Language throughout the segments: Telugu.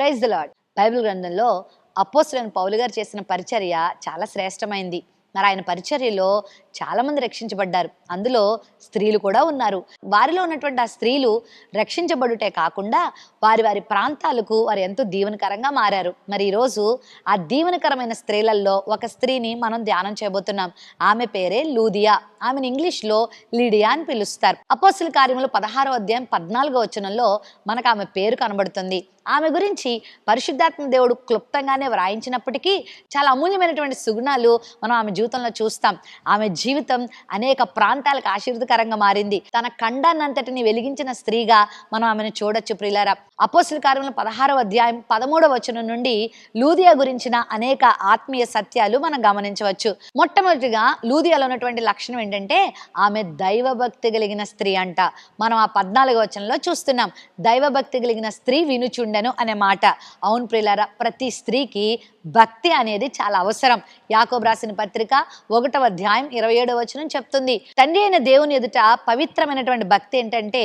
ప్రైజ్ ద లాడ్ బైబిల్ గ్రంథంలో అపోస్తులైన పౌలు గారు చేసిన పరిచర్య చాలా శ్రేష్టమైంది. మరి ఆయన పరిచర్యలో చాలామంది రక్షించబడ్డారు. అందులో స్త్రీలు కూడా ఉన్నారు. వారిలో ఉన్నటువంటి ఆ స్త్రీలు రక్షించబడుటే కాకుండా వారి వారి ప్రాంతాలకు వారు ఎంతో దీవెనకరంగా మారారు. మరి ఈరోజు ఆ దీవెనకరమైన స్త్రీలలో ఒక స్త్రీని మనం ధ్యానం చేయబోతున్నాం. ఆమె పేరే లూదియా. ఆమెను ఇంగ్లీష్లో లీడియా అని పిలుస్తారు. అపోస్తుల కార్యములు పదహారో అధ్యాయం పద్నాలుగో వచనంలో మనకు ఆమె పేరు కనబడుతుంది. ఆమె గురించి పరిశుద్ధాత్మ దేవుడు క్లుప్తంగానే వ్రాయించినప్పటికీ చాలా అమూల్యమైనటువంటి సుగుణాలు మనం ఆమె జీవితంలో చూస్తాం. ఆమె జీవితం అనేక ప్రాంతాలకు ఆశీర్వదకరంగా మారింది. తన ఖండాన్నంతటిని వెలిగించిన స్త్రీగా మనం ఆమెను చూడొచ్చు ప్రియులారా. అపోసుల కార్యంలో పదహారవ అధ్యాయం పదమూడవ వచనం నుండి లూదియా గురించిన అనేక ఆత్మీయ సత్యాలు మనం గమనించవచ్చు. మొట్టమొదటిగా లూదియాలో ఉన్నటువంటి లక్షణం ఏంటంటే ఆమె దైవభక్తి కలిగిన స్త్రీ అంట. మనం ఆ పద్నాలుగవ వచనంలో చూస్తున్నాం. దైవభక్తి కలిగిన స్త్రీ వినుచుండ అనే మాట. అవును ప్రియులారా ప్రతి స్త్రీకి భక్తి అనేది చాలా అవసరం. యాకోబు రాసిన పత్రిక ఒకటవ అధ్యాయం ఇరవై ఏడవ వచనం చెప్తుంది. తండ్రి అయిన దేవుని ఎదుట పవిత్రమైనటువంటి భక్తి ఏంటంటే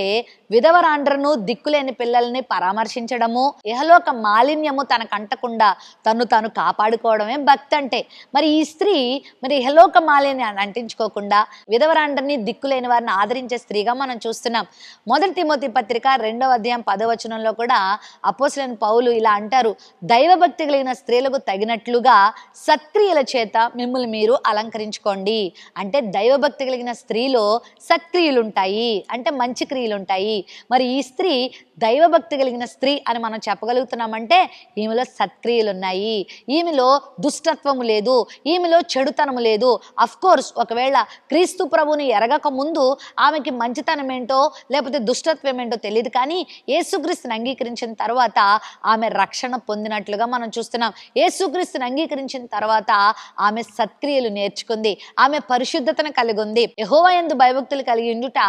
విధవరాండ్రను దిక్కులేని పిల్లల్ని పరామర్శించడము ఇహలోక మాలిన్యము తనకు అంటకుండా తను తాను కాపాడుకోవడమే భక్తి అంటే. మరి ఈ స్త్రీ మరి ఇహలోక మాలిన్యాన్ని అంటించుకోకుండా విధవరాండ్రని దిక్కులేని వారిని ఆదరించే స్త్రీగా మనం చూస్తున్నాం. మొదటి తిమోతి పత్రిక రెండవ అధ్యాయం పదవచనంలో కూడా అపోసులైన పౌలు ఇలా అంటారు. దైవభక్తి కలిగిన స్త్రీలకు తగినట్లుగా సత్క్రియల చేత మిమ్మల్ని మీరు అలంకరించుకోండి. అంటే దైవభక్తి కలిగిన స్త్రీలో సత్క్రియలుంటాయి. అంటే మంచి క్రియలుంటాయి. మరి ఈ స్త్రీ దైవభక్తి కలిగిన స్త్రీ అని మనం చెప్పగలుగుతున్నామంటే ఈమెలో సత్క్రియలు ఉన్నాయి ఈమెలో దుష్టత్వము లేదు. ఈమెలో చెడుతనము లేదు. కోర్స్ ఒకవేళ క్రీస్తు ప్రభుని ఎరగక ముందు ఆమెకి మంచితనం ఏంటో లేకపోతే దుష్టత్వం ఏంటో తెలియదు కానీ యేసుక్రీస్తుని అంగీకరించిన తర్వాత ఆమె రక్షణ పొందినట్లుగా మనం చూస్తున్నాం. యేసుక్రీస్తుని అంగీకరించిన తర్వాత ఆమె సత్క్రియలు నేర్చుకుంది. ఆమె పరిశుద్ధతను కలిగి ఉంది యహోవా యందు భయభక్తులు కలిగి ఉండుట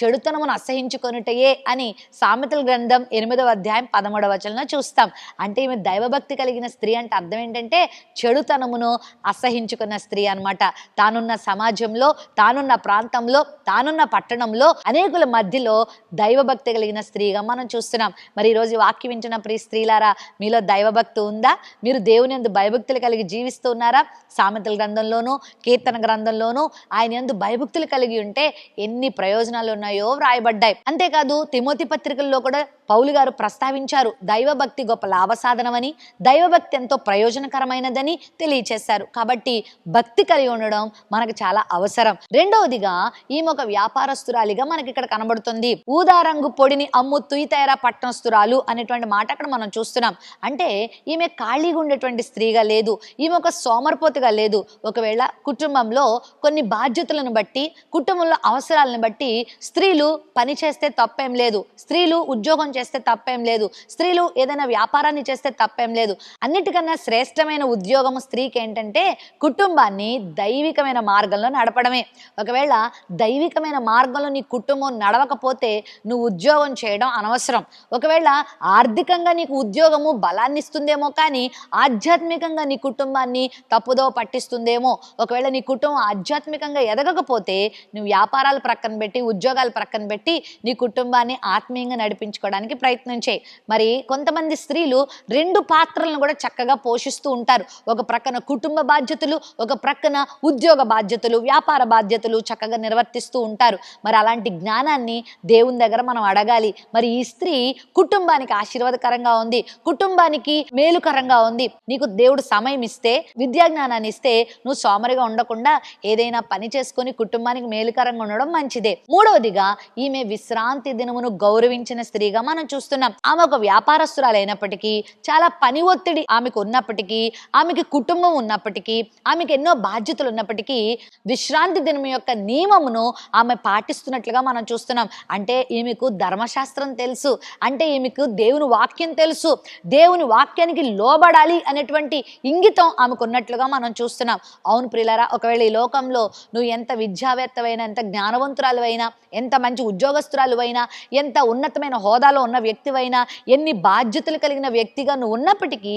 చెడుతనమును అసహించుకొనుటయే అని సామెతల గ్రంథం ఎనిమిదవ అధ్యాయం పదమూడవ వచనంలో చూస్తాం. అంటే ఈమె దైవభక్తి కలిగిన స్త్రీ అంటే అర్థం ఏంటంటే చెడుతనమును అసహించుకున్న స్త్రీ అన్నమాట. తానున్న సమాజంలో తానున్న ప్రాంతంలో తానున్న పట్టణంలో అనేకుల మధ్యలో దైవభక్తి కలిగిన స్త్రీగా మనం చూస్తున్నాం. మరి ఈరోజు ఈ వాక్యం వింటున్న ప్రియ స్త్రీలారా మీలో దైవభక్తి ఉందా? మీరు దేవుని ఎందు భయభక్తులు కలిగి జీవిస్తూ ఉన్నారా సామెతల గ్రంథంలోనూ కీర్తన గ్రంథంలోనూ ఆయన ఎందు భయభక్తులు కలిగి ఉంటే ఎన్ని ప్రయోజనాలు ఉన్నాయో వ్రాయబడ్డాయి. అంతేకాదు తిమోతి పత్రికల్లో కూడా పౌలు గారు ప్రస్తావించారు దైవభక్తి గొప్ప లాభసాధనమని దైవభక్తి ఎంతో ప్రయోజనకరమైనదని తెలియచేశారు. కాబట్టి భక్తి కలిగి ఉండడం మనకు చాలా అవసరం. రెండవదిగా ఈమె ఒక వ్యాపారస్తురాలిగా మనకి ఇక్కడ కనబడుతుంది. ఊదారంగు పొడిని అమ్ము తుయితేరా పట్టణస్తురాలు అనేటువంటి మాట అక్కడ మనం చూస్తున్నాం. అంటే ఈమె ఖాళీగా ఉండేటువంటి స్త్రీగా లేదు. ఈమె ఒక సోమర్పోతుగా లేదు. ఒకవేళ కుటుంబంలో కొన్ని బాధ్యతలను బట్టి కుటుంబంలో అవసరాలను బట్టి స్త్రీలు పని చేస్తే తప్పేం లేదు. స్త్రీలు ఉద్యోగం చేస్తే తప్పేం లేదు. స్త్రీలు ఏదైనా వ్యాపారాన్ని చేస్తే తప్పేం లేదు. అన్నిటికన్నా శ్రేష్టమైన ఉద్యోగం స్త్రీకి ఏంటంటే కుటుంబాన్ని దైవికమైన మార్గంలో నడపడమే. ఒకవేళ దైవికమైన మార్గంలో నీ కుటుంబం నడవకపోతే నువ్వు ఉద్యోగం చేయడం అనవసరం. ఒకవేళ ఆర్థికంగా నీకు ఉద్యోగము బలాన్ని ఇస్తుందేమో కానీ ఆధ్యాత్మికంగా నీ కుటుంబాన్ని తప్పుదో పట్టిస్తుందేమో. ఒకవేళ నీ కుటుంబం ఆధ్యాత్మికంగా ఎదగకపోతే నువ్వు వ్యాపారాలు ప్రక్కన పెట్టి ఉద్యోగాలు ప్రక్కన పెట్టి నీ కుటుంబాన్ని ఆత్మీయంగా నడిపించుకోవడానికి ప్రయత్నం చేయి. మరి కొంతమంది స్త్రీలు రెండు పాత్రలను కూడా చక్కగా పోషిస్తూ ఉంటారు. ఒక ప్రక్కన కుటుంబ బాధ్యతలు ఒక ప్రక్కన ఉద్యోగ బాధ్యతలు వ్యాపార బాధ్యతలు చక్కగా నిర్వర్తిస్తూ ఉంటారు. మరి అలాంటి జ్ఞానాన్ని దేవుని దగ్గర మనం అడగాలి. మరి ఈ స్త్రీ కుటుంబానికి ఆశీర్వాదకరంగా ఉంది. కుటుంబానికి మేలుకరంగా ఉంది. నీ నీకు దేవుడు సమయం ఇస్తే విద్యా జ్ఞానాన్ని ఇస్తే నువ్వు సోమరిగా ఉండకుండా ఏదైనా పని చేసుకొని కుటుంబానికి మేలుకరంగా ఉండడం మంచిదే. మూడవదిగా ఈమె విశ్రాంతి దినమును గౌరవించిన స్త్రీగా మనం చూస్తున్నాం. ఆమె ఒక వ్యాపారస్తురాలైనప్పటికీ చాలా పని ఒత్తిడి ఆమెకు ఉన్నప్పటికీ ఆమెకి కుటుంబం ఉన్నప్పటికీ ఆమెకి ఎన్నో బాధ్యతలు ఉన్నప్పటికీ విశ్రాంతి దినం యొక్క నియమమును ఆమె పాటిస్తున్నట్లుగా మనం చూస్తున్నాం. అంటే ఈమెకు ధర్మశాస్త్రం తెలుసు. అంటే ఈమెకు దేవుని వాక్యం తెలుసు. దేవుని వాక్యానికి లోబడాలి అనే అనేటువంటి ఇంగితం ఆమెకు ఉన్నట్లుగా మనం చూస్తున్నాం. అవును ప్రిలరా ఒకవేళ ఈ లోకంలో నువ్వు ఎంత విద్యావేత్తవైనా ఎంత జ్ఞానవంతురాలు అయినా ఎంత మంచి ఉద్యోగస్తురాలు అయినా ఎంత ఉన్నతమైన హోదాలో ఉన్న వ్యక్తివైనా ఎన్ని బాధ్యతలు కలిగిన వ్యక్తిగా నువ్వు ఉన్నప్పటికీ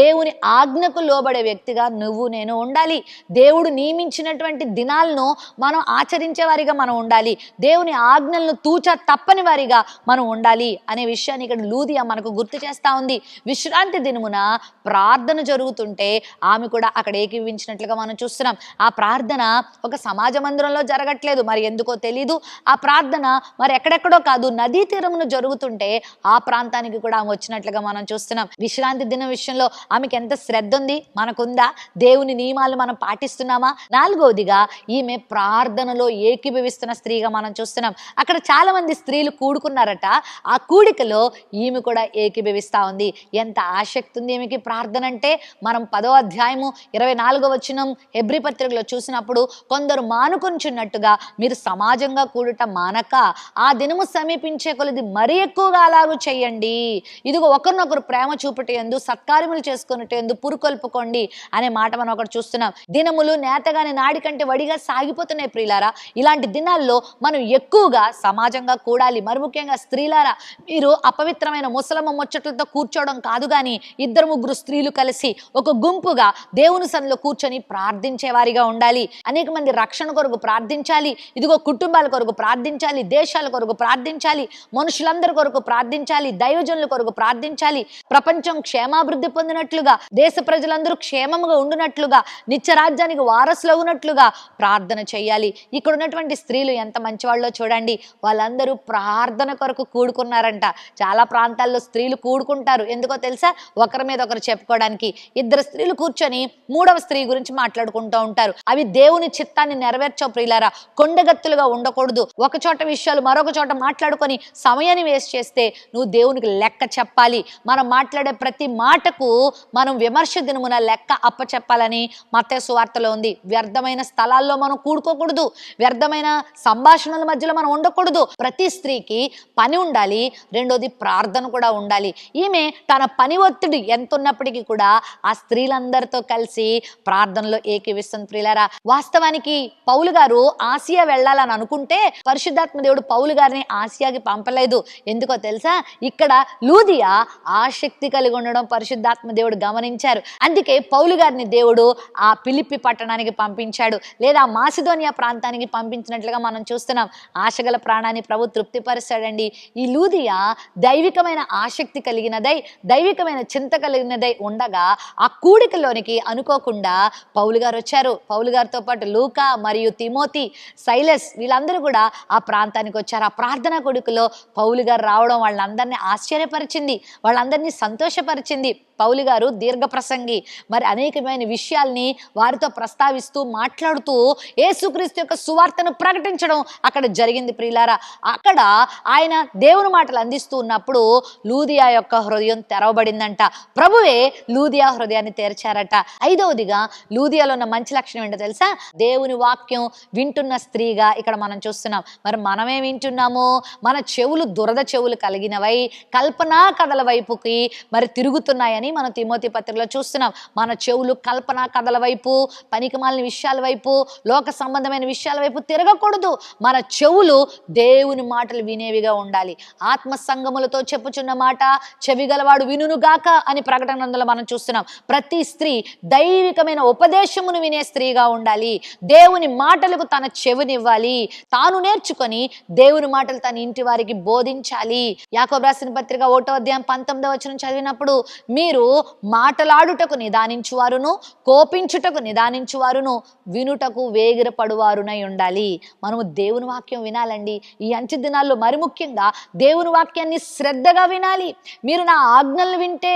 దేవుని ఆజ్ఞకు లోబడే వ్యక్తిగా నువ్వు నేను ఉండాలి. దేవుడు నియమించినటువంటి దినాలను మనం ఆచరించే వారిగా మనం ఉండాలి. దేవుని ఆజ్ఞలను తూచా తప్పని వారిగా మనం ఉండాలి అనే విషయాన్ని ఇక్కడ లూదియా మనకు గుర్తు చేస్తా ఉంది. విశ్రాంతి దినమున ప్రార్థన జరుగుతుంటే ఆమె కూడా అక్కడ ఏకీవించినట్లుగా మనం చూస్తున్నాం. ఆ ప్రార్థన ఒక సమాజ మందిరంలో జరగట్లేదు. మరి ఎందుకో తెలీదు. ఆ ప్రార్థన మరి ఎక్కడెక్కడో కాదు నదీ తీరమును జరుగుతుంటే ఆ ప్రాంతానికి కూడా ఆమె వచ్చినట్లుగా మనం చూస్తున్నాం. విశ్రాంతి దినం విషయంలో ఆమెకి ఎంత శ్రద్ధ ఉంది? మనకుందా? దేవుని నియమాలు మనం పాటిస్తున్నామా? నాలుగవదిగా ఈమె ప్రార్థనలో ఏకీభవిస్తున్న స్త్రీగా మనం చూస్తున్నాం. అక్కడ చాలా మంది స్త్రీలు కూడుకున్నారట. ఆ కూడికలో ఈమె కూడా ఏకీభవిస్తా ఉంది. ఎంత ఆసక్తి ఉంది ఈమెకి ప్రార్థన అంటే మనం పదో అధ్యాయము ఇరవై నాలుగో వచనం హెబ్రి పత్రికలో చూసినప్పుడు కొందరు మానుకొంచున్నట్టుగా మీరు సమాజంగా కూడుట మానక ఆ దినము సమీపించే కొలది మరీ ఎక్కువగా అలాగూ చేయండి. ఇదిగో ఒకరినొకరు ప్రేమ చూపుట ఎందు సత్కార్యములు చేసుకున్నట్టు ఎందు పురుకొల్పుకోండి అనే మాట మనం ఒకటి చూస్తున్నాం. దినములు నేతగాని నాడి కంటే వడిగా సాగిపోతున్నాయి ప్రియులారా. ఇలాంటి దినాల్లో మనం ఎక్కువగా సమాజంగా కూడాలి. మరి ముఖ్యంగా స్త్రీలారా మీరు అపవిత్రమైన ముసలమ్మ ముచ్చట్లతో కూర్చోవడం కాదు కానీ ఇద్దరు ముగ్గురు స్త్రీలు కలిసి ఒక గుంపుగా దేవుని సన్నిలో కూర్చొని ప్రార్థించేవారిగా ఉండాలి. అనేక మంది రక్షణ కొరకు ప్రార్థించాలి ఇదిగో కుటుంబాల కొరకు ప్రార్థించాలి దేశాల కొరకు ప్రార్థించాలి మనుషులందరి కొరకు ప్రార్థించాలి దైవజనుల కొరకు ప్రార్థించాలి. ప్రపంచం క్షేమాభివృద్ధి పొందినట్లుగా దేశ ప్రజలందరూ క్షేమముగా ఉండునట్లుగా నిత్య రాజ్యానికి వారసులు ఉన్నట్లుగా ప్రార్థన చేయాలి. ఇక్కడ ఉన్నటువంటి స్త్రీలు ఎంత మంచివాళ్ళో చూడండి. వాళ్ళందరూ ప్రార్థన కొరకు కూడుకున్నారంట. చాలా ప్రాంతాల్లో స్త్రీలు కూడుకుంటారు. ఎందుకో తెలుసా? ఒకరి మీద ఒకరు చెప్పుకోవడానికి ఇద్దరు స్త్రీలు కూర్చొని మూడవ స్త్రీ గురించి మాట్లాడుకుంటూ ఉంటారు. అవి దేవుని చిత్తాన్ని నెరవేర్చవు ప్రియులారా. కొండగత్తులుగా ఉండకూడదు. ఒక చోట విషయాలు మరొక చోట మాట్లాడుకొని సమయాన్ని వేస్ట్ చేస్తే నువ్వు దేవునికి లెక్క చెప్పాలి. మనం మాట్లాడే ప్రతి మాటకు మనం విమర్శ దినమున లెక్క అప్పచెప్పాలని మత్తేసు సువార్తలో ఉంది. వ్యర్థమైన స్థలాల్లో మనం కూడుకోకూడదు. వ్యర్థమైన సంభాషణల మధ్యలో మనం ఉండకూడదు. ప్రతి స్త్రీకి పని ఉండాలి. రెండోది ప్రార్థన కూడా ఉండాలి. ఈమె తన పని ఒత్తిడి ఎంత ఉన్నప్పటికీ కూడా ఆ స్త్రీలందరితో కలిసి ప్రార్థనలో ఏకీవిస్తుంది ప్రియులారా. వాస్తవానికి పౌలు గారు ఆసియా వెళ్ళాలని అనుకుంటే పరిశుద్ధాత్మ దేవుడు పౌలు గారిని ఆసియాకి పంపలేదు. ఎందుకో తెలుసా? ఇక్కడ లూదియా ఆసక్తి కలిగి ఉండడం పరిశుద్ధాత్మ దేవుడు గమనించారు. అందుకే పౌలు గారిని దేవుడు ఆ పిలిపి పట్టణానికి పంపించాడు. లేదా మాసిదోనియా ప్రాంతానికి పంపించినట్లుగా మనం చూస్తున్నాం. ఆశగల ప్రాణాన్ని ప్రభు తృప్తిపరుస్తాడండి. ఈ లూదియా దైవికమైన ఆసక్తి కలిగినదై దైవికమైన చింత కలిగినదై ఉండగా ఆ కూడికలోనికి అనుకోకుండా పౌలు గారు వచ్చారు. పౌలు గారితో పాటు లూకా మరియు తిమోతి సైలస్ వీళ్ళందరూ కూడా ఆ ప్రాంతానికి వచ్చారు. ఆ ప్రార్థనా కొడుకులో పౌలు గారు రావడం వాళ్ళందరినీ ఆశ్చర్యపరిచింది. వాళ్ళందరినీ సంతోషపరిచింది. పౌలి గారు దీర్ఘ ప్రసంగి. మరి అనేకమైన విషయాల్ని వారితో ప్రస్తావిస్తూ మాట్లాడుతూ యేసుక్రీస్తు యొక్క సువార్తను ప్రకటించడం అక్కడ జరిగింది ప్రియులారా. అక్కడ ఆయన దేవుని మాటలు అందిస్తూ ఉన్నప్పుడు లూదియా యొక్క హృదయం తెరవబడిందంట. ప్రభువే లూదియా హృదయాన్ని తెరిచారట. ఐదవదిగా లూదియాలో ఉన్న మంచి లక్షణం ఏంటో తెలుసా? దేవుని వాక్యం వింటున్న స్త్రీగా ఇక్కడ మనం చూస్తున్నాం. మరి మనమే వింటున్నాము? మన చెవులు దురద చెవులు కలిగినవై కల్పనా కథల వైపుకి మరి తిరుగుతున్నాయని మనం తిమోతి పత్రికలో చూస్తున్నాం. మన చెవులు కల్పన కథల వైపు పనికిమాలిన విషయాల వైపు లోక సంబంధమైన విషయాల వైపు తిరగకూడదు. మన చెవులు దేవుని మాటలు వినేవిగా ఉండాలి. ఆత్మ సంగములతో చెప్పుచున్న మాట చెవిగలవాడు వినుగాక అని ప్రకటనలో మనం చూస్తున్నాం. ప్రతి స్త్రీ దైవికమైన ఉపదేశమును వినే స్త్రీగా ఉండాలి. దేవుని మాటలకు తన చెవినివ్వాలి. తాను నేర్చుకొని దేవుని మాటలు తన ఇంటి వారికి బోధించాలి. యాకోబు రాసిన పత్రిక ఒకటో అధ్యాయం పంతొమ్మిదవ వచ్చిన చదివినప్పుడు మీరు మాటలాడుటకు నిదానించువారును కోపించుటకు నిదానించువారును వినుటకు వేగిరపడువారునై ఉండాలి. మనము దేవుని వాక్యం వినాలండి. ఈ అంచె దినాల్లో మరి ముఖ్యంగా దేవుని వాక్యాన్ని శ్రద్ధగా వినాలి. మీరు నా ఆజ్ఞలు వింటే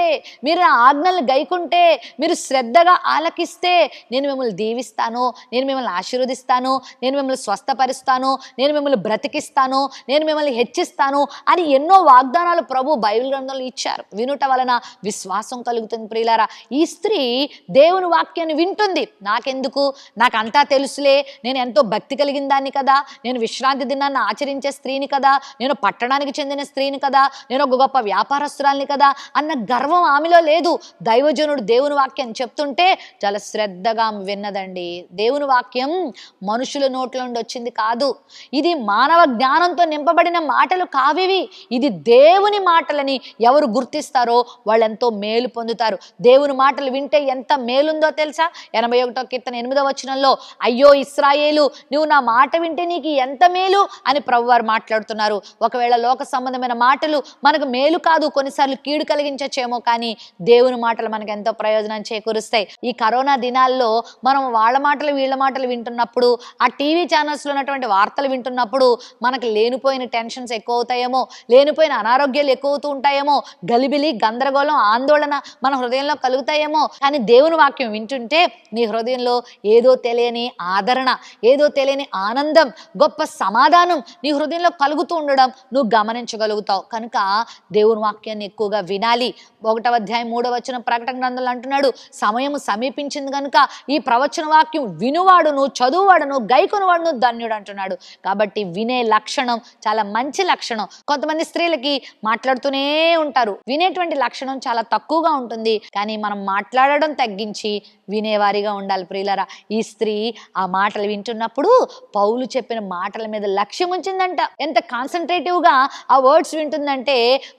మీరు నా ఆజ్ఞలు గైకుంటే మీరు శ్రద్ధగా ఆలకిస్తే నేను మిమ్మల్ని దీవిస్తాను నేను మిమ్మల్ని ఆశీర్వదిస్తాను నేను మిమ్మల్ని స్వస్థపరుస్తాను నేను మిమ్మల్ని బ్రతికిస్తాను నేను మిమ్మల్ని హెచ్చిస్తాను అని ఎన్నో వాగ్దానాలు ప్రభు బైబిల్ గ్రంథంలో ఇచ్చారు. వినుట వలన విశ్వాసం విశ్వాసం కలుగుతుంది ప్రియులారా. ఈ స్త్రీ దేవుని వాక్యాన్ని వింటుంది. నాకెందుకు? నాకు అంతా తెలుసులే. నేను ఎంతో భక్తి కలిగిన దాన్ని కదా. నేను విశ్రాంతి దినాన్ని ఆచరించే స్త్రీని కదా. నేను పట్టణానికి చెందిన స్త్రీని కదా. నేను ఒక గొప్ప వ్యాపారస్తురాల్ని కదా. అన్న గర్వం ఆమెలో లేదు. దైవజనుడు దేవుని వాక్యం చెప్తుంటే చాలా శ్రద్ధగా విన్నదండి. దేవుని వాక్యం మనుషుల నోట్ల నుండి వచ్చింది కాదు. ఇది మానవ జ్ఞానంతో నింపబడిన మాటలు కావివి. ఇది దేవుని మాటలని ఎవరు గుర్తిస్తారో వాళ్ళెంతో మే మేలు పొందుతారు. దేవుని మాటలు వింటే ఎంత మేలుందో తెలుసా? ఎనభై ఒకటో కీర్తన ఎనిమిదో వచనంలో అయ్యో ఇస్రాయేలు నువ్వు నా మాట వింటే నీకు ఎంత మేలు? అని ప్రభువారు మాట్లాడుతున్నారు. ఒకవేళ లోక సంబంధమైన మాటలు మనకు మేలు కాదు కొన్నిసార్లు కీడు కలిగించచ్చేమో కానీ దేవుని మాటలు మనకు ఎంతో ప్రయోజనం చేకూరుస్తాయి. ఈ కరోనా దినాల్లో మనం వాళ్ళ మాటలు వీళ్ళ మాటలు వింటున్నప్పుడు ఆ టీవీ ఛానల్స్లో ఉన్నటువంటి వార్తలు వింటున్నప్పుడు మనకు లేనిపోయిన టెన్షన్స్ ఎక్కువ అవుతాయేమో లేనిపోయిన అనారోగ్యాలు ఎక్కువ అవుతూ ఉంటాయేమో గలిబిలి గందరగోళం ఆందోళన మన హృదయంలో కలుగుతాయేమో. కానీ దేవుని వాక్యం వింటుంటే నీ హృదయంలో ఏదో తెలియని ఆదరణ ఏదో తెలియని ఆనందం గొప్ప సమాధానం నీ హృదయంలో కలుగుతూ ఉండడం నువ్వు గమనించగలుగుతావు. కనుక దేవుని వాక్యాన్ని ఎక్కువగా వినాలి. ఒకటవ అధ్యాయం మూడవ వచ్చిన ప్రకటన గ్రంథంలో అంటున్నాడు సమయం సమీపించింది కనుక ఈ ప్రవచన వాక్యం వినువాడును చదువువాడును గైకొనువాడును ధన్యుడు అంటున్నాడు. కాబట్టి వినే లక్షణం చాలా మంచి లక్షణం. కొంతమంది స్త్రీలకి మాట్లాడుతూనే ఉంటారు. వినేటువంటి లక్షణం చాలా తక్కువ ఎక్కువగా ఉంటుంది. కానీ మనం మాట్లాడడం తగ్గించి వినేవారిగా ఉండాలి ప్రియులరా. ఈ స్త్రీ ఆ మాటలు వింటున్నప్పుడు పౌలు చెప్పిన మాటల మీద లక్ష్యం ఉంచిందంట. ఎంత కాన్సన్ట్రేటివ్గా ఆ వర్డ్స్ వింటుందంటే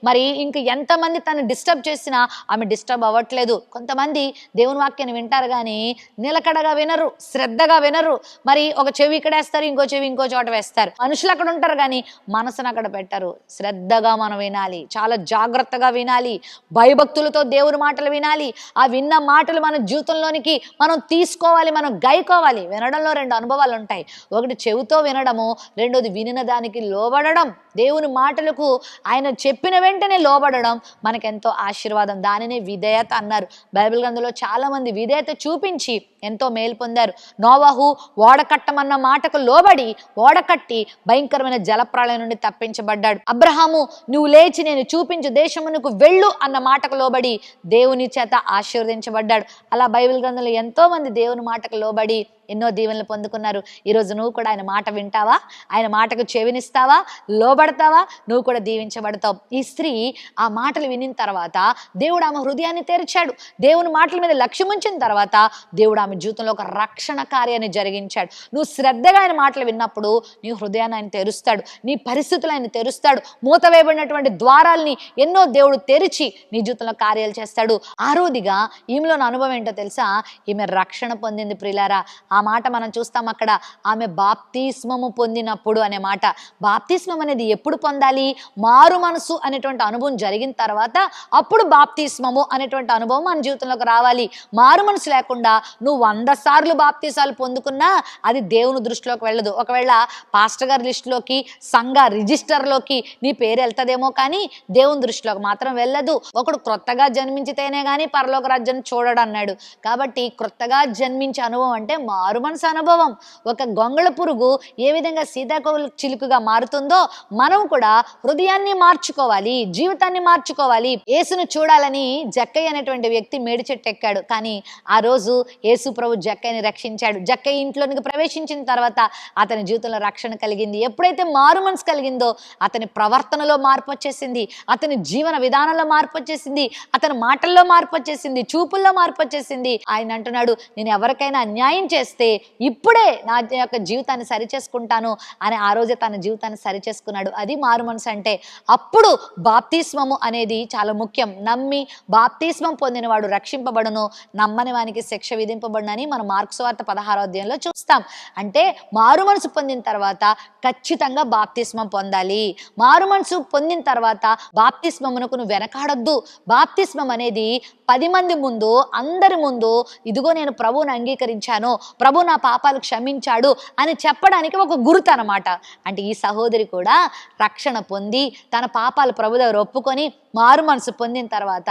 మరి ఇంక ఎంతమంది తను డిస్టర్బ్ చేసినా ఆమె డిస్టర్బ్ అవ్వట్లేదు. కొంతమంది దేవుని వాక్యాన్ని వింటారు కానీ నిలకడగా వినరు శ్రద్ధగా వినరు. మరి ఒక చెవి ఇక్కడ వేస్తారు ఇంకో చెవి ఇంకో చోట వేస్తారు. మనుషులు అక్కడ ఉంటారు కానీ మనసును అక్కడ పెట్టరు. శ్రద్ధగా మనం వినాలి చాలా జాగ్రత్తగా వినాలి. భయభక్తులతో దేవుని మాటలు వినాలి. ఆ విన్న మాటలు మన జీవితంలోనికి మనం తీసుకోవాలి మనం గైకోవాలి. వినడంలో రెండు అనుభవాలు ఉంటాయి. ఒకటి చెవితో వినడము రెండోది వినిన దానికి లోబడడం. దేవుని మాటలకు ఆయన చెప్పిన వెంటనే లోబడడం మనకెంతో ఆశీర్వాదం దానినే విధేయత అన్నారు. బైబిల్ గ్రంథంలో చాలామంది విధేయత చూపించి ఎంతో మేలు పొందారు. నోవాహు ఓడకట్టమన్న మాటకు లోబడి ఓడకట్టి భయంకరమైన జలప్రాళయం నుండి తప్పించబడ్డాడు. అబ్రహాము నువ్వు లేచి నేను చూపించు దేశమునకు వెళ్ళు అన్న మాటకు లోబడి దేవుని చేత ఆశీర్వదించబడ్డాడు. అలా బైబిల్ గ్రంథంలో ఎంతో మంది దేవుని మాటకు లోబడి ఎన్నో దీవెనలు పొందుకున్నారు. ఈరోజు నువ్వు కూడా ఆయన మాట వింటావా? ఆయన మాటకు చెవినిస్తావా? లోబడతావా? నువ్వు కూడా దీవించబడతావు. ఈ స్త్రీ ఆ మాటలు వినిన తర్వాత దేవుడు ఆమె హృదయాన్ని తెరిచాడు. దేవుని మాటల మీద లక్ష్యం ఉంచిన తర్వాత దేవుడు ఆమె జీవితంలో ఒక రక్షణ కార్యాన్ని జరిగించాడు. నువ్వు శ్రద్ధగా ఆయన మాటలు విన్నప్పుడు నీ హృదయాన్ని ఆయన తెరుస్తాడు. నీ పరిస్థితులు ఆయన తెరుస్తాడు. మూతవేయబడినటువంటి ద్వారాల్ని ఎన్నో దేవుడు తెరిచి నీ జీవితంలో కార్యాలు చేస్తాడు. ఆరోదిగా ఈమెలోని అనుభవం ఏంటో తెలుసా? ఈమె రక్షణ పొందింది ప్రిలారా ఆ ఆ మాట మనం చూస్తాం అక్కడ ఆమె బాప్తిస్మము పొందినప్పుడు అనే మాట. బాప్తిస్మం అనేది ఎప్పుడు పొందాలి? మారు మనసు అనేటువంటి అనుభవం జరిగిన తర్వాత అప్పుడు బాప్తిస్మము అనేటువంటి అనుభవం మన జీవితంలోకి రావాలి. మారు మనసు లేకుండా నువ్వు వంద సార్లు బాప్తీసాలు పొందుకున్నా అది దేవుని దృష్టిలోకి వెళ్ళదు. ఒకవేళ పాస్టర్ గారి లిస్టులోకి సంఘ రిజిస్టర్లోకి నీ పేరు వెళ్తదేమో కానీ దేవుని దృష్టిలోకి మాత్రం వెళ్ళదు. ఒకడు క్రొత్తగా జన్మించితేనే కానీ పరలోక రాజ్యాన్ని చూడడు అన్నాడు. కాబట్టి క్రొత్తగా జన్మించే అనుభవం అంటే మారు మనసు అనుభవం. ఒక గొంగళ పురుగు ఏ విధంగా సీతాకోల చిలుకగా మారుతుందో మనం కూడా హృదయాన్ని మార్చుకోవాలి జీవితాన్ని మార్చుకోవాలి. యేసును చూడాలని జక్కయ్య అనేటువంటి వ్యక్తి మేడి చెట్టు ఎక్కాడు. కానీ ఆ రోజు యేసు ప్రభు జక్కయ్యని రక్షించాడు. జక్కయ్య ఇంట్లోనికి ప్రవేశించిన తర్వాత అతని జీవితంలో రక్షణ కలిగింది. ఎప్పుడైతే మారు మనసు కలిగిందో అతని ప్రవర్తనలో మార్పు వచ్చేసింది. అతని జీవన విధానంలో మార్పు వచ్చేసింది. అతని మాటల్లో మార్పు వచ్చేసింది. చూపుల్లో మార్పు వచ్చేసింది. ఆయన అంటున్నాడు నేను ఎవరికైనా అన్యాయం చేస్తే ఇప్పుడే నా యొక్క జీవితాన్ని సరిచేసుకుంటాను అని ఆ రోజే తన జీవితాన్ని సరిచేసుకున్నాడు. అది మారు మనసు అంటే అప్పుడు బాప్తిస్మము అనేది చాలా ముఖ్యం. నమ్మి బాప్తిస్మం పొందినవాడు రక్షింపబడును నమ్మని వానికి శిక్ష విధింపబడునని మనం మార్క్స్ వార్త పదహారో అధ్యాయంలో చూస్తాం. అంటే మారు మనసు పొందిన తర్వాత ఖచ్చితంగా బాప్తిస్మం పొందాలి. మారు మనసు పొందిన తర్వాత బాప్తిస్మమునకు నువ్వు వెనకాడొద్దు. బాప్తిస్మం అనేది పది మంది ముందు అందరి ముందు ఇదిగో నేను ప్రభువుని అంగీకరించాను ప్రభు నా పాపాలు క్షమించాడు అని చెప్పడానికి ఒక గుర్తు అనమాట అంటే ఈ సహోదరి కూడా రక్షణ పొంది తన పాపాలు ప్రభు దగ్గర ఒప్పుకొని మారు మనసు పొందిన తర్వాత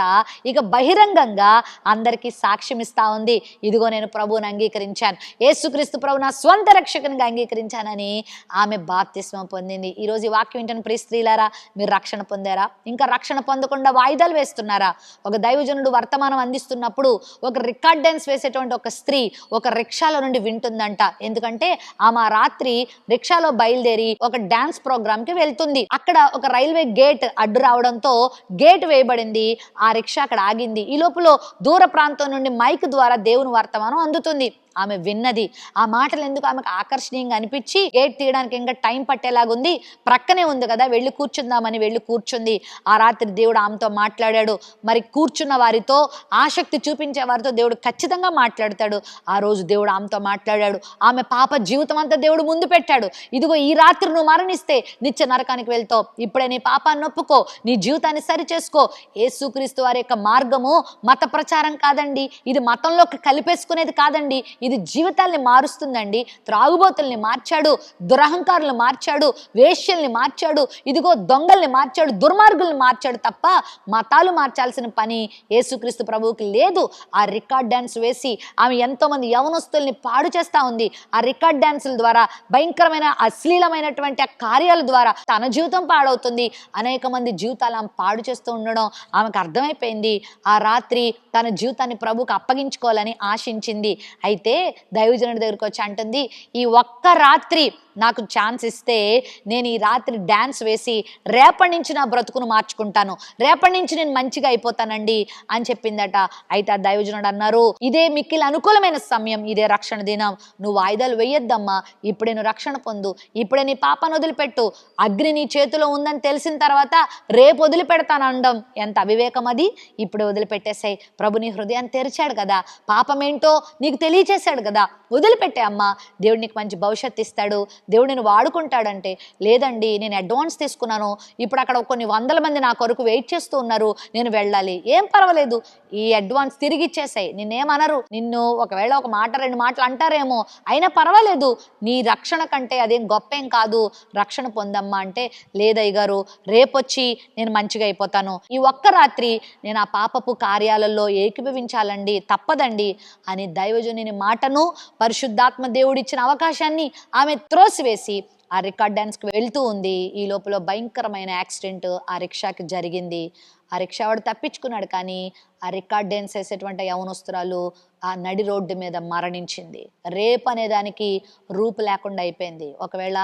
ఇక బహిరంగంగా అందరికీ సాక్ష్యం ఇస్తా ఉంది. ఇదిగో నేను ప్రభువుని అంగీకరించాను. యేసుక్రీస్తు ప్రభు నా స్వంత రక్షకునిగా అంగీకరించానని ఆమె బాప్తిస్మం పొందింది. ఈరోజు ఈ వాక్యం ఏంటని ప్రియ స్త్రీలారా మీరు రక్షణ పొందారా? ఇంకా రక్షణ పొందకుండా వాయిదాలు వేస్తున్నారా? ఒక దైవజనుడు వర్తమానం అందిస్తున్నప్పుడు ఒక రికార్డ్ డ్యాన్స్ వేసేటువంటి ఒక స్త్రీ ఒక రిక్షాలో నుండి వింటుందంట. ఎందుకంటే ఆమె రాత్రి రిక్షాలో బయలుదేరి ఒక డ్యాన్స్ ప్రోగ్రామ్కి వెళ్తుంది. అక్కడ ఒక రైల్వే గేట్ అడ్డు రావడంతో గేట్ వేయబడింది ఆ రిక్షా అక్కడ ఆగింది. ఈ లోపల దూర ప్రాంతం నుండి మైక్ ద్వారా దేవుని వర్తమానం అందుతుంది. ఆమె విన్నది. ఆ మాటలు ఎందుకు ఆమెకు ఆకర్షణీయంగా అనిపించి గేట్ తీయడానికి ఇంకా టైం పట్టేలాగుంది. ప్రక్కనే ఉంది కదా వెళ్ళి కూర్చుందామని వెళ్ళి కూర్చుంది. ఆ రాత్రి దేవుడు ఆమెతో మాట్లాడాడు. మరి కూర్చున్న వారితో ఆసక్తి చూపించే వారితో దేవుడు ఖచ్చితంగా మాట్లాడతాడు. ఆ రోజు దేవుడు ఆమెతో మాట్లాడాడు. ఆమె పాప జీవితం అంతా దేవుడు ముందు పెట్టాడు. ఇదిగో ఈ రాత్రి నువ్వు మరణిస్తే నిత్య నరకానికి వెళ్తావు. ఇప్పుడే నీ పాపాన్ని ఒప్పుకో నీ జీవితాన్ని సరి చేసుకో యేసుక్రీస్తు వారి యొక్క మార్గము మత ప్రచారం కాదండి. ఇది మతంలోకి కలిపేసుకునేది కాదండి. ఇది జీవితాల్ని మారుస్తుందండి. త్రాగుబోతుల్ని మార్చాడు దురహంకారులు మార్చాడు వేష్యల్ని మార్చాడు ఇదిగో దొంగల్ని మార్చాడు దుర్మార్గుల్ని మార్చాడు తప్ప మతాలు మార్చాల్సిన పని యేసుక్రీస్తు ప్రభువుకి లేదు. ఆ రికార్డ్ డ్యాన్స్ వేసి ఆమె ఎంతోమంది యవనస్తుల్ని పాడు చేస్తూ ఉంది. ఆ రికార్డ్ డ్యాన్సుల ద్వారా భయంకరమైన అశ్లీలమైనటువంటి ఆ కార్యాల ద్వారా తన జీవితం పాడవుతుంది. అనేక మంది జీవితాలు ఆమె పాడు చేస్తూ ఉండడం ఆమెకు అర్థమైపోయింది. ఆ రాత్రి తన జీవితాన్ని ప్రభుకు అప్పగించుకోవాలని ఆశించింది. అయితే దైవజనుడి దగ్గరికి వచ్చి అంటుంది ఈ ఒక్క రాత్రి నాకు ఛాన్స్ ఇస్తే నేను ఈ రాత్రి డ్యాన్స్ వేసి రేపటి నుంచి నా బ్రతుకును మార్చుకుంటాను. రేపటి నుంచి నేను మంచిగా అయిపోతానండి అని చెప్పిందట. అయితే ఆ దైవజనుడు అన్నారు ఇదే మిక్కిలి అనుకూలమైన సమయం ఇదే రక్షణ దినం. నువ్వు వాయిదాలు వేయొద్దమ్మా. ఇప్పుడే నువ్వు రక్షణ పొందు. ఇప్పుడే నీ పాపను వదిలిపెట్టు. అగ్ని నీ చేతిలో ఉందని తెలిసిన తర్వాత రేపు వదిలిపెడతాను అనడం ఎంత అవివేకం అది ఇప్పుడు వదిలిపెట్టేసాయి. ప్రభు నీ హృదయాన్ని తెరిచాడు కదా. పాపం ఏంటో నీకు చేశాడు కదా. వదిలిపెట్టే అమ్మా దేవుడు నీకు మంచి భవిష్యత్తు ఇస్తాడు దేవుడు నేను వాడుకుంటాడంటే లేదండి నేను అడ్వాన్స్ తీసుకున్నాను ఇప్పుడు అక్కడ కొన్ని వందల మంది నా కొరకు వెయిట్ చేస్తూ ఉన్నారు నేను వెళ్ళాలి. ఏం పర్వాలేదు ఈ అడ్వాన్స్ తిరిగి ఇచ్చేసాయి. నిన్నేమనరు నిన్ను ఒకవేళ ఒక మాట రెండు మాటలు అంటారేమో అయినా పర్వాలేదు నీ రక్షణ కంటే అదేం గొప్పేం కాదు రక్షణ పొందమ్మా అంటే లేదయ్య గారు రేపొచ్చి నేను మంచిగా అయిపోతాను. ఈ ఒక్క రాత్రి నేను ఆ పాపపు కార్యాలలో ఏకీభవించాలండి తప్పదండి అని దైవజుని మాటను పరిశుద్ధాత్మ దేవుడిచ్చిన అవకాశాన్ని ఆమె త్రోసివేసి ఆ రికార్డ్ డ్యాన్స్కి వెళ్తూ ఉంది. ఈ లోపల భయంకరమైన యాక్సిడెంట్ ఆ రిక్షాకి జరిగింది. ఆ రిక్షా వాడు తప్పించుకున్నాడు కానీ ఆ రికార్డ్ డ్యాన్స్ వేసేటువంటి యవనస్తురాలు ఆ నడి రోడ్డు మీద మరణించింది. రేప్ అనే దానికి రూపు లేకుండా అయిపోయింది. ఒకవేళ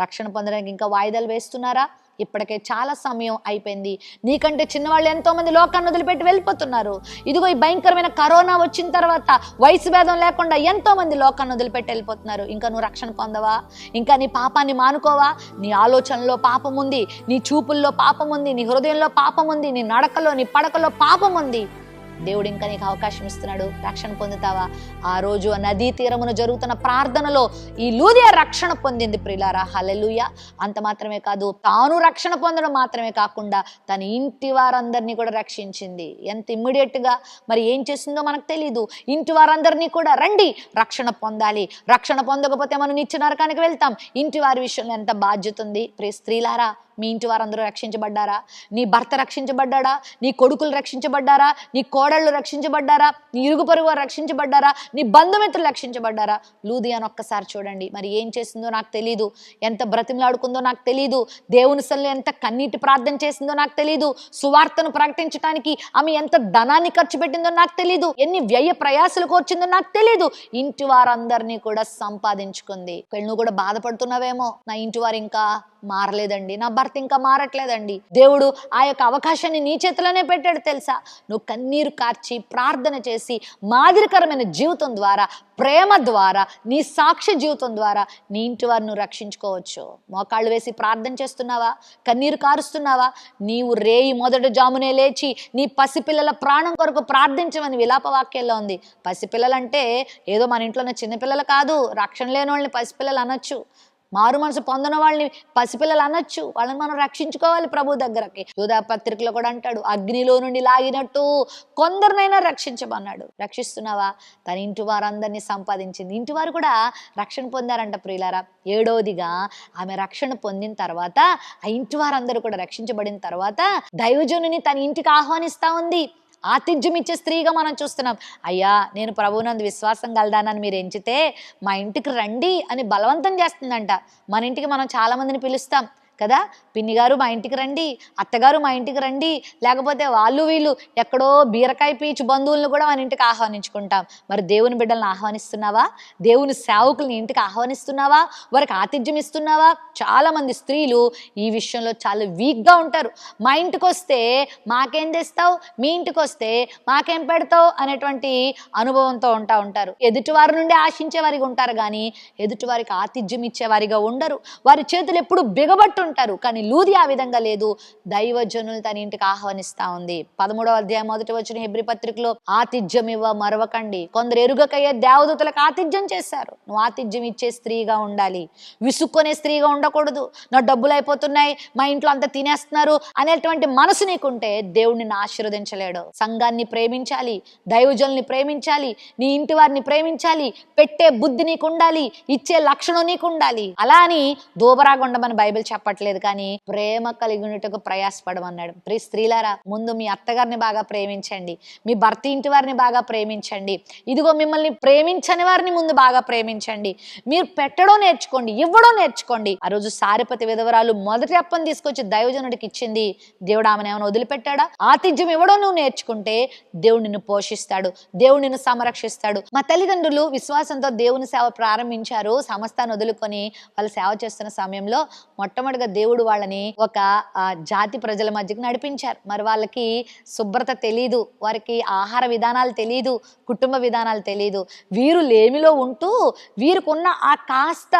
రక్షణ పొందడానికి ఇంకా వాయిదాలు వేస్తున్నారా? ఇప్పటికే చాలా సమయం అయిపోయింది. నీకంటే చిన్నవాళ్ళు ఎంతోమంది లోకాన్ని వదిలిపెట్టి వెళ్ళిపోతున్నారు. ఇదిగో ఈ భయంకరమైన కరోనా వచ్చిన తర్వాత వయసు భేదం లేకుండా ఎంతోమంది లోకాన్ని వదిలిపెట్టి వెళ్ళిపోతున్నారు. ఇంకా నువ్వు రక్షణ పొందవా? ఇంకా నీ పాపాన్ని మానుకోవా? నీ ఆలోచనలో పాపం ఉంది నీ చూపుల్లో పాపం ఉంది నీ హృదయంలో పాపం ఉంది నీ నడకలో నీ పడకలో పాపం ఉంది. దేవుడు ఇంకా నీకు అవకాశం ఇస్తున్నాడు రక్షణ పొందుతావా? ఆ రోజు ఆ నదీ తీరమున జరుగుతున్న ప్రార్థనలో ఈ లూదియా రక్షణ పొందింది ప్రిలారా. హలలుయ అంత మాత్రమే కాదు తాను రక్షణ పొందడం మాత్రమే కాకుండా తన ఇంటి వారందరినీ కూడా రక్షించింది. ఎంత ఇమ్మీడియట్గా మరి ఏం చేసిందో మనకు తెలియదు ఇంటి వారందరినీ కూడా రండి రక్షణ పొందాలి. రక్షణ పొందకపోతే మనం నిత్య నరకానికి వెళ్తాం. ఇంటి వారి విషయంలో ఎంత బాధ్యత ఉంది? ప్రియ స్త్రీలారా మీ ఇంటి వారందరూ రక్షించబడ్డారా? నీ భర్త రక్షించబడ్డాడా? నీ కొడుకులు రక్షించబడ్డారా? నీ కోడళ్ళు రక్షించబడ్డారా? నీ ఇరుగు పొరుగు వారు రక్షించబడ్డారా? నీ బంధుమిత్రులు రక్షించబడ్డారా? లూదియాను ఒక్కసారి చూడండి. మరి ఏం చేసిందో నాకు తెలియదు ఎంత బ్రతిమలాడుకుందో నాకు తెలియదు దేవుని సల్లు ఎంత కన్నీటి ప్రార్థన చేసిందో నాకు తెలియదు సువార్తను ప్రకటించడానికి ఆమె ఎంత ధనాన్ని ఖర్చు పెట్టిందో నాకు తెలియదు ఎన్ని వ్యయ ప్రయాసలు కోర్చిందో నాకు తెలియదు ఇంటి వారందరినీ కూడా సంపాదించుకుంది. ఒకవేళ నువ్వు కూడా బాధపడుతున్నావేమో నా ఇంటి వారు ఇంకా మారలేదండి. నా భర్త ఇంకా మారట్లేదండి. దేవుడు ఆ యొక్క అవకాశాన్ని నీ చేతిలోనే పెట్టాడు తెలుసా? నువ్వు కన్నీరు కార్చి ప్రార్థన చేసి మాదిరికరమైన జీవితం ద్వారా ప్రేమ ద్వారా నీ సాక్ష్య జీవితం ద్వారా నీ ఇంటి వారిని నువ్వు రక్షించుకోవచ్చు. మోకాళ్ళు వేసి ప్రార్థన చేస్తున్నావా? కన్నీరు కారుస్తున్నావా? నీవు రేయి మొదటి జామునే లేచి నీ పసిపిల్లల ప్రాణం కొరకు ప్రార్థించమని విలాప వాక్యాల్లో ఉంది. పసిపిల్లలంటే ఏదో మన ఇంట్లోనే చిన్నపిల్లలు కాదు రక్షణ లేని వాళ్ళని పసిపిల్లలు అనొచ్చు. మారు మనసు పొందిన వాళ్ళని పసిపిల్లలు అనొచ్చు. వాళ్ళని మనం రక్షించుకోవాలి ప్రభు దగ్గరకి. యూదా పత్రికలో కూడా అంటాడు అగ్నిలో నుండి లాగినట్టు కొందరినైనా రక్షించమన్నాడు. రక్షిస్తున్నావా? తన ఇంటి వారందరినీ సంపాదించింది. ఇంటి వారు కూడా రక్షణ పొందారంట ప్రియులారా. ఏడవదిగా ఆమె రక్షణ పొందిన తర్వాత ఆ ఇంటి వారందరూ కూడా రక్షించబడిన తర్వాత దైవజనుని తన ఇంటికి ఆహ్వానిస్తా ఉంది. ఆతిథ్యం ఇచ్చే స్త్రీగా మనం చూస్తున్నాం. అయ్యా నేను ప్రభువునందు విశ్వాసం కలదానని మీరు ఎంచితే మా ఇంటికి రండి అని బలవంతం చేస్తుందంట. మన ఇంటికి మనం చాలా మందిని పిలుస్తాం. కదా? పిన్ని గారు మా ఇంటికి రండి అత్తగారు మా ఇంటికి రండి. లేకపోతే వాళ్ళు వీళ్ళు ఎక్కడో బీరకాయ పీచు బంధువులను కూడా మన ఇంటికి ఆహ్వానించుకుంటాం. మరి దేవుని బిడ్డలను ఆహ్వానిస్తున్నావా? దేవుని సేవకుల్ని ఇంటికి ఆహ్వానిస్తున్నావా? వారికి ఆతిథ్యం ఇస్తున్నావా? చాలామంది స్త్రీలు ఈ విషయంలో చాలా వీక్గా ఉంటారు. మా ఇంటికి వస్తే మాకేం తెస్తావు? మీ ఇంటికి వస్తే మాకేం పెడతావు? అనేటువంటి అనుభవంతో ఉంటా ఉంటారు. ఎదుటివారి నుండి ఆశించే వారికి ఉంటారు కానీ ఎదుటివారికి ఆతిథ్యం ఇచ్చేవారిగా ఉండరు. వారి చేతులు ఎప్పుడు బిగబట్టు ఉంటారు కానీ లూది ఆ విధంగా లేదు. దైవజనులు తన ఇంటికి ఆహ్వానిస్తా ఉంది. పదమూడవ అధ్యాయం మొదటి వచ్చిన హెబ్రి పత్రికలో ఆతిథ్యం ఇవ్వ మరవకండి. కొందరు ఎరుగకయ్యే దేవదూతలకు ఆతిథ్యం చేశారు. నువ్వు ఆతిథ్యం ఇచ్చే స్త్రీగా ఉండాలి. విసుక్కునే స్త్రీగా ఉండకూడదు. నా డబ్బులు అయిపోతున్నాయి. మా ఇంట్లో అంతా తినేస్తున్నారు. అనేటువంటి మనసు నీకుంటే దేవుడిని ఆశీర్వదించలేడు. సంఘాన్ని ప్రేమించాలి దైవజనుల్ని ప్రేమించాలి నీ ఇంటి వారిని ప్రేమించాలి పెట్టే బుద్ధి నీకు ఉండాలి ఇచ్చే లక్షణం నీకు ఉండాలి అలా అని దూబరాగా ఉండమని బైబిల్ చెప్పట్లేదు. కానీ ప్రేమ కలిగి ఉన్నట్టుకు ప్రయాసపడమన్నాడు. ప్రి స్త్రీలారా ముందు మీ అత్తగారిని బాగా ప్రేమించండి మీ భర్త ఇంటి వారిని బాగా ప్రేమించండి ఇదిగో మిమ్మల్ని ప్రేమించని వారిని ముందు బాగా ప్రేమించండి మీరు పెట్టడం నేర్చుకోండి ఇవ్వడం నేర్చుకోండి. ఆ రోజు సారిపతి విధవరాలు మొదటి అప్పని తీసుకొచ్చి దైవజనుడికి ఇచ్చింది దేవుడు ఆమెను ఏమైనా వదిలిపెట్టాడా? ఆతిథ్యం ఇవ్వడం నువ్వు నేర్చుకుంటే దేవుడు నిన్ను పోషిస్తాడు దేవుడు నిన్ను సంరక్షిస్తాడు. మా తల్లిదండ్రులు విశ్వాసంతో దేవుని సేవ ప్రారంభించారు సమస్తాన్ని వదులుకొని వాళ్ళు సేవ చేస్తున్న సమయంలో మొట్టమొదటిగా దేవుడు వాళ్ళని ఒక జాతి ప్రజల మధ్యకు నడిపించారు. మరి వాళ్ళకి శుభ్రత తెలీదు వారికి ఆహార విధానాలు తెలీదు కుటుంబ విధానాలు తెలీదు. వీరు లేమిలో ఉంటూ వీరికున్న ఆ కాస్త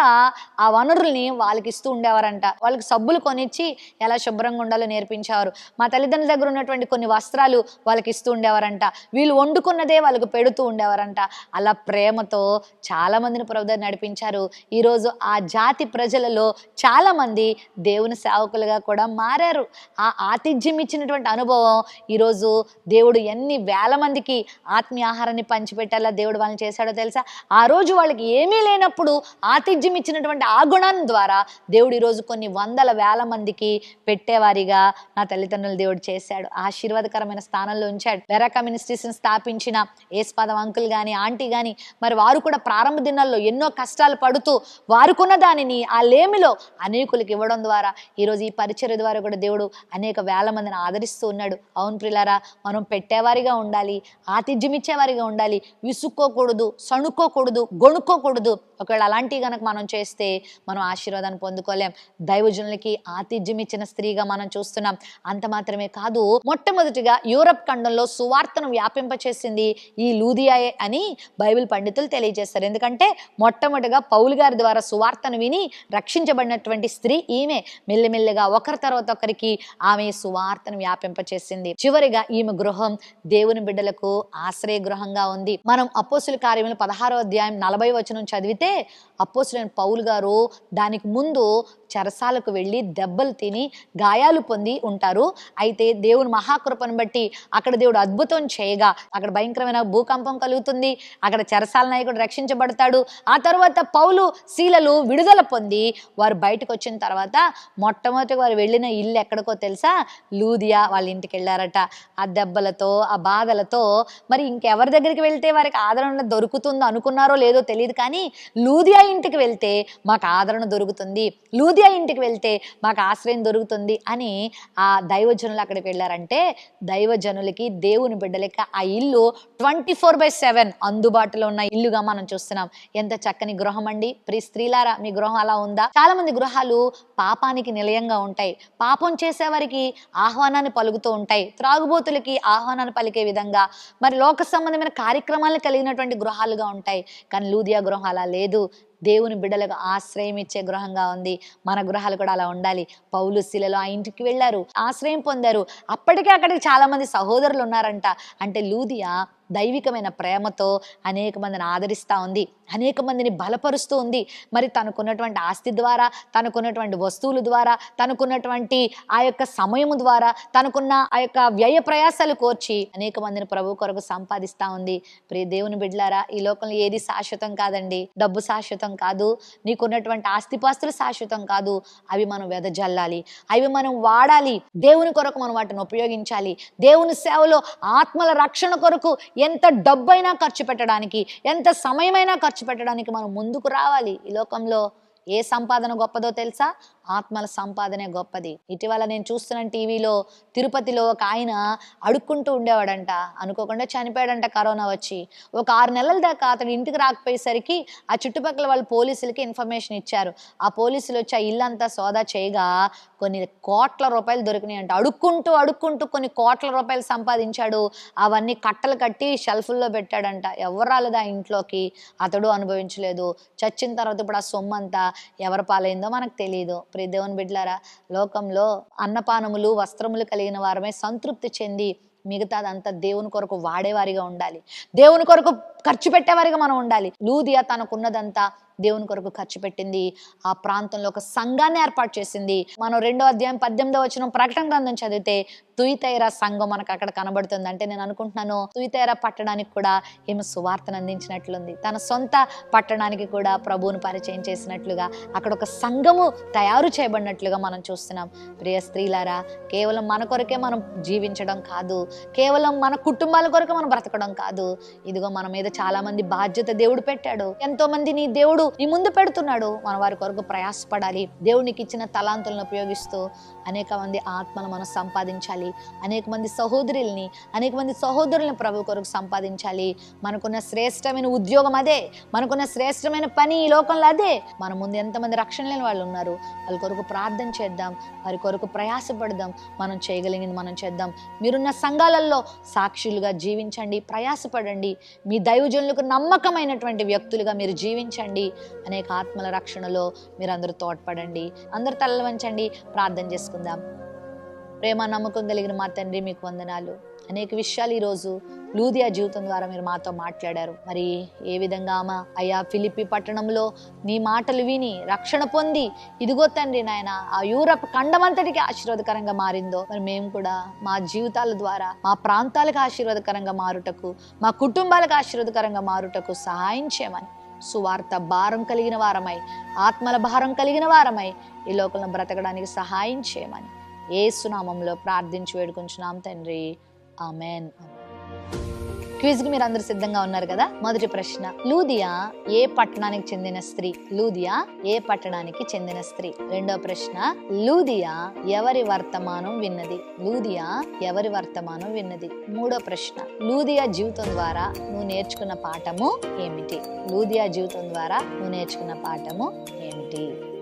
ఆ వనరుల్ని వాళ్ళకి ఇస్తూ ఉండేవారంట. వాళ్ళకి సబ్బులు కొనిచ్చి ఎలా శుభ్రంగా ఉండాలో నేర్పించేవారు. మా తల్లిదండ్రుల దగ్గర ఉన్నటువంటి కొన్ని వస్త్రాలు వాళ్ళకి ఇస్తూ ఉండేవారంట. వీళ్ళు వండుకున్నదే వాళ్ళకి పెడుతూ ఉండేవారంట. అలా ప్రేమతో చాలా మందిని నడిపించారు. ఈరోజు ఆ జాతి ప్రజలలో చాలా మంది దేవుని సేవకులుగా కూడా మారారు. ఆ ఆతిథ్యం ఇచ్చినటువంటి అనుభవం ఈరోజు దేవుడు ఎన్ని వేల మందికి ఆత్మీయాహారాన్ని పంచిపెట్టేలా దేవుడు వాళ్ళని చేశాడో తెలుసా? ఆ రోజు వాళ్ళకి ఏమీ లేనప్పుడు ఆతిథ్యం ఇచ్చినటువంటి ఆ గుణం ద్వారా దేవుడు ఈరోజు కొన్ని వందల వేల మందికి పెట్టేవారిగా నా తల్లిదండ్రులు దేవుడు చేశాడు. ఆశీర్వాదకరమైన స్థానంలో ఉంచాడు. వెరక మినిస్ట్రీస్ని స్థాపించిన ఏస్పాదం అంకుల్ కానీ ఆంటీ కానీ మరి వారు కూడా ప్రారంభ దినాల్లో ఎన్నో కష్టాలు పడుతూ వారుకున్న దానిని ఆ లేమిలో అనేకులకి ఇవ్వడం ద్వారా ఈరోజు ఈ పరిచర్య ద్వారా కూడా దేవుడు అనేక వేల మందిని ఆదరిస్తూ ఉన్నాడు. అవును ప్రిలారా మనం పెట్టేవారిగా ఉండాలి ఆతిథ్యం ఇచ్చేవారిగా ఉండాలి విసుక్కోకూడదు సణుక్కోకూడదు గొణుక్కోకూడదు ఒకవేళ అలాంటివి కనుక మనం చేస్తే మనం ఆశీర్వాదాన్ని పొందుకోలేం. దైవజనులకి ఆతిథ్యం ఇచ్చిన స్త్రీగా మనం చూస్తున్నాం. అంత మాత్రమే కాదు మొట్టమొదటిగా యూరప్ ఖండంలో సువార్తను వ్యాపింపచేసింది ఈ లూదియాయే అని బైబిల్ పండితులు తెలియజేస్తారు. ఎందుకంటే మొట్టమొదటిగా పౌలు గారి ద్వారా సువార్తను విని రక్షించబడినటువంటి స్త్రీ ఈమె. మెల్లిమెల్లిగా ఒకరి తర్వాత ఒకరికి ఆమె సువార్తను వ్యాపింపచేసింది. చివరిగా ఈమె గృహం దేవుని బిడ్డలకు ఆశ్రయ గృహంగా ఉంది. మనం అపోసుల కార్యములు పదహారో అధ్యాయం నలభై వచనం చదివితే there అపోసులైన పౌలు గారు దానికి ముందు చెరసాలకు వెళ్ళి దెబ్బలు తిని గాయాలు పొంది ఉంటారు. అయితే దేవుని మహాకృపను బట్టి అక్కడ దేవుడు అద్భుతం చేయగా అక్కడ భయంకరమైన భూకంపం కలుగుతుంది. అక్కడ చెరసాల నాయకుడు రక్షించబడతాడు. ఆ తర్వాత పౌలు శీలలు విడుదల పొంది వారు బయటకు వచ్చిన తర్వాత మొట్టమొదటి వారు వెళ్ళిన ఇల్లు ఎక్కడికో తెలుసా? లూదియా వాళ్ళ ఇంటికి వెళ్ళారట. ఆ దెబ్బలతో ఆ బాధలతో మరి ఇంకెవరి దగ్గరికి వెళ్తే వారికి ఆదరణ దొరుకుతుందో అనుకున్నారో లేదో తెలియదు కానీ లూదియా ఇంటికి వెళ్తే మాకు ఆదరణ దొరుకుతుంది లూదియా ఇంటికి వెళ్తే మాకు ఆశ్రయం దొరుకుతుంది అని ఆ దైవజనులు అక్కడికి వెళ్ళారంటే దైవజనులకి దేవుని బిడ్డలకి ఆ ఇల్లు ట్వంటీ ఫోర్ బై సెవెన్ అందుబాటులో ఉన్న ఇల్లుగా మనం చూస్తున్నాం. ఎంత చక్కని గృహం అండి. ప్రి స్త్రీలారా మీ గృహం అలా ఉందా? చాలా మంది గృహాలు పాపానికి నిలయంగా ఉంటాయి. పాపం చేసేవారికి ఆహ్వానాన్ని పలుకుతూ ఉంటాయి. త్రాగుబోతులకి ఆహ్వానాన్ని పలికే విధంగా మరి లోక సంబంధమైన కార్యక్రమాలు కలిగినటువంటి గృహాలుగా ఉంటాయి. కానీ లూదియా గృహం అలా లేదు. దేవుని బిడ్డలకు ఆశ్రయం ఇచ్చే గృహంగా ఉంది. మన గృహాలు కూడా అలా ఉండాలి. పౌలు శిలలో ఆ ఇంటికి వెళ్ళారు. ఆశ్రయం పొందారు. అప్పటికే అక్కడికి చాలా మంది సహోదరులు ఉన్నారంట. అంటే లూదియా దైవికమైన ప్రేమతో అనేక మందిని ఆదరిస్తూ ఉంది. అనేక మందిని బలపరుస్తూ ఉంది. మరి తనకున్నటువంటి ఆస్తి ద్వారా తనకున్నటువంటి వస్తువుల ద్వారా తనకున్నటువంటి ఆ యొక్క సమయము ద్వారా తనకున్న ఆ యొక్క వ్యయ ప్రయాసాలు కోర్చి అనేక మందిని ప్రభు కొరకు సంపాదిస్తూ ఉంది. ప్రియ దేవుని బిడ్లారా ఈ లోకంలో ఏది శాశ్వతం కాదండి. డబ్బు శాశ్వతం కాదు. నీకున్నటువంటి ఆస్తిపాస్తులు శాశ్వతం కాదు. అవి మనం వెదజల్లాలి. అవి మనం వాడాలి. దేవుని కొరకు మనం వాటిని ఉపయోగించాలి. దేవుని సేవలో ఆత్మల రక్షణ కొరకు ఎంత డబ్బైనా ఖర్చు పెట్టడానికి ఎంత సమయమైనా ఖర్చు పెట్టడానికి మనం ముందుకు రావాలి ఈ లోకంలో. ఏ సంపాదన గొప్పదో తెలుసా? ఆత్మల సంపాదనే గొప్పది. ఇటీవల నేను చూస్తున్నాను టీవీలో తిరుపతిలో ఒక ఆయన అడుక్కుంటూ ఉండేవాడంట. అనుకోకుండా చనిపోయాడంట కరోనా వచ్చి. ఒక ఆరు నెలల దాకా అతడు ఇంటికి రాకపోయేసరికి ఆ చుట్టుపక్కల వాళ్ళు పోలీసులకి ఇన్ఫర్మేషన్ ఇచ్చారు. ఆ పోలీసులు వచ్చి ఆ ఇల్లంతా సోదా చేయగా కొన్ని కోట్ల రూపాయలు దొరికినాయి అంట అడుక్కుంటూ అడుక్కుంటూ కొన్ని కోట్ల రూపాయలు సంపాదించాడు. అవన్నీ కట్టలు కట్టి షెల్ఫుల్లో పెట్టాడంట. ఎవరు రాలేదు ఆ ఇంట్లోకి. అతడు అనుభవించలేదు. చచ్చిన తర్వాత ఇప్పుడు ఆ సొమ్ము అంతా ఎవరి పాలైందో మనకు తెలియదు ప్రియ దేవుని బిడ్డలారా లోకంలో అన్నపానములు వస్త్రములు కలిగిన వారమే సంతృప్తి చెంది మిగతాదంతా దేవుని కొరకు వాడేవారిగా ఉండాలి. దేవుని కొరకు ఖర్చు పెట్టేవారిగా మనం ఉండాలి. లూదియా తనకున్నదంతా దేవుని కొరకు ఖర్చు పెట్టింది. ఆ ప్రాంతంలో ఒక సంఘాన్ని ఏర్పాటు చేసింది. మనం రెండో అధ్యాయం పద్దెనిమిదో వచ్చిన ప్రకటన గ్రంథం చదివితే తుయితైరా సంఘం మనకు అక్కడ కనబడుతుంది. అంటే నేను అనుకుంటున్నాను తుయితైరా పట్టడానికి కూడా ఈమె సువార్తను అందించినట్లుంది. తన సొంత పట్టణానికి కూడా ప్రభువును పరిచయం చేసినట్లుగా అక్కడ ఒక సంఘము తయారు చేయబడినట్లుగా మనం చూస్తున్నాం. ప్రియ స్త్రీలారా కేవలం మన కొరకే మనం జీవించడం కాదు. కేవలం మన కుటుంబాల కొరకు మనం బ్రతకడం కాదు. ఇదిగో మన మీద చాలా మంది బాధ్యత దేవుడు పెట్టాడు. ఎంతో మంది నీ దేవుడు నీ ముందు పెడుతున్నాడు. మన వారి కొరకు ప్రయాసపడాలి. దేవునికి ఇచ్చిన తలాంతులను ఉపయోగిస్తూ అనేక మంది ఆత్మలు మనం సంపాదించాలి. అనేక మంది సహోదరుల్ని అనేక మంది సహోదరులను ప్రభు కొరకు సంపాదించాలి. మనకున్న శ్రేష్టమైన ఉద్యోగం అదే. మనకున్న శ్రేష్టమైన పని ఈ లోకంలో అదే. మన ముందు ఎంతమంది రక్షణ లేని వాళ్ళు ఉన్నారు. వాళ్ళ కొరకు ప్రార్థన చేద్దాం. వారి కొరకు ప్రయాసపడదాం. మనం చేయగలిగింది మనం చేద్దాం. మీరున్న సంఘాలలో సాక్షులుగా జీవించండి. ప్రయాసపడండి. మీ దైవజనులకు నమ్మకమైనటువంటి వ్యక్తులుగా మీరు జీవించండి. అనేక ఆత్మల రక్షణలో మీరు అందరూ తోడ్పడండి. అందరు తలలు వంచండి. ప్రార్థన చేసుకుందాం. ప్రేమ నమ్మకం కలిగిన మా తండ్రి మీకు వందనాలు. అనేక విషయాలు ఈరోజు లూదియా జీవితం ద్వారా మీరు మాతో మాట్లాడారు. మరి ఏ విధంగా ఆమె అయ్యా ఫిలిపి పట్టణంలో నీ మాటలు విని రక్షణ పొంది ఇదిగో తండ్రి నాయన ఆ యూరప్ ఖండమంతటికి ఆశీర్వాదకరంగా మారిందో మరి మేము కూడా మా జీవితాల ద్వారా మా ప్రాంతాలకు ఆశీర్వాదకరంగా మారుటకు మా కుటుంబాలకు ఆశీర్వాదకరంగా మారుటకు సహాయం చేయమని సువార్త భారం కలిగిన వారమై ఆత్మల భారం కలిగిన వారమై ఈ లోకంలో బ్రతకడానికి సహాయం చేయమని. ఏ సునామంలో ప్రార్థించి వేడుకుంటున్నాం తండ్రి. ఆమెన్. క్విజ్కి మీరు అందరు సిద్ధంగా ఉన్నారు కదా? మొదటి ప్రశ్న. లూదియా ఏ పట్టణానికి చెందిన స్త్రీ? లూదియా ఏ పట్టణానికి చెందిన స్త్రీ? రెండో ప్రశ్న. లూదియా ఎవరి వర్తమానం విన్నది? లూదియా ఎవరి వర్తమానం విన్నది? మూడో ప్రశ్న. లూదియా జీవితం ద్వారా నువ్వు నేర్చుకున్న పాఠము ఏమిటి? లూదియా జీవితం ద్వారా నువ్వు నేర్చుకున్న పాఠము ఏమిటి?